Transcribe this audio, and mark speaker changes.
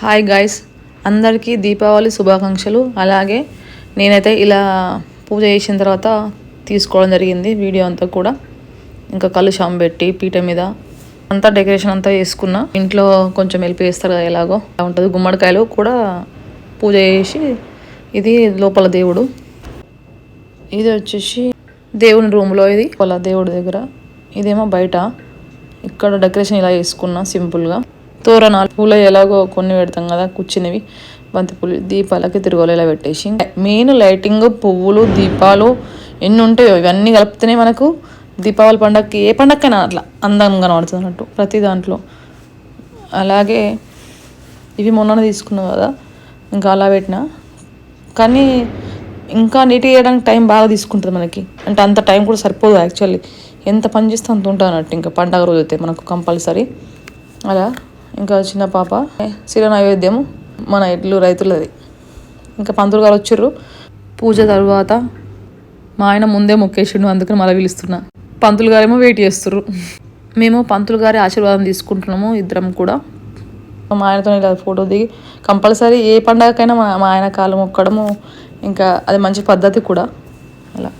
Speaker 1: Hi guys అందరికీ దీపావళి శుభాకాంక్షలు. అలాగే నేనైతే ఇలా పూజ చేసిన తర్వాత తీసుకోవడం జరిగింది వీడియో అంతా కూడా. ఇంకా కలుషాం పెట్టి పీట మీద అంతా డెకరేషన్ అంతా వేసుకున్నా ఇంట్లో కొంచెం వెళ్ళి వేస్తారు కదా ఎలాగో. అలా ఉంటుంది. గుమ్మడికాయలు కూడా పూజ చేసి ఇది లోపల దేవుడు. ఇది వచ్చేసి దేవుని రూమ్లో ఇది. వాళ్ళ దేవుడి దగ్గర. ఇదేమో బయట. ఇక్కడ డెకరేషన్ ఇలా వేసుకున్నా సింపుల్గా. తోరణాలు పూల ఎలాగో కొన్ని పెడతాం కదా కూర్చునేవి. బంతిపూలు దీపాలకి తిరుగులేలా పెట్టేసి. మెయిన్ లైటింగ్ పువ్వులు దీపాలు ఎన్ని ఉంటాయో ఇవన్నీ కలిపితేనే మనకు దీపావళి పండగకి ఏ పండగకైనా అట్లా అందంగా కనబడుతుంది అన్నట్టు ప్రతి దాంట్లో. అలాగే ఇవి మొన్న తీసుకున్నావు కదా ఇంకా అలా పెట్టినా. కానీ ఇంకా నీట్ చేయడానికి టైం బాగా తీసుకుంటుంది మనకి. అంటే అంత టైం కూడా సరిపోదు యాక్చువల్లీ. ఎంత పని చేస్తే అంత ఉంటుంది అన్నట్టు ఇంకా పండగ రోజు అయితే మనకు కంపల్సరీ. అలా. ఇంకా చిన్న పాప. శిర నైవేద్యము మన ఇల్లు రైతులది. ఇంకా పంతులు గారు వచ్చిర్రు పూజ తర్వాత మా ఆయన ముందే మొక్కేసిండు అందుకని మళ్ళీ పిలుస్తున్నా. పంతులు గారేమో వెయిట్ చేస్తున్నారు మేము పంతులు గారి ఆశీర్వాదం తీసుకుంటున్నాము ఇద్దరం కూడా. మా ఆయనతో ఇలా ఫోటో దిగి కంపల్సరీ ఏ పండగకైనా మా మా ఆయన కాలు మొక్కడము ఇంకా అది మంచి పద్ధతి కూడా. అలా.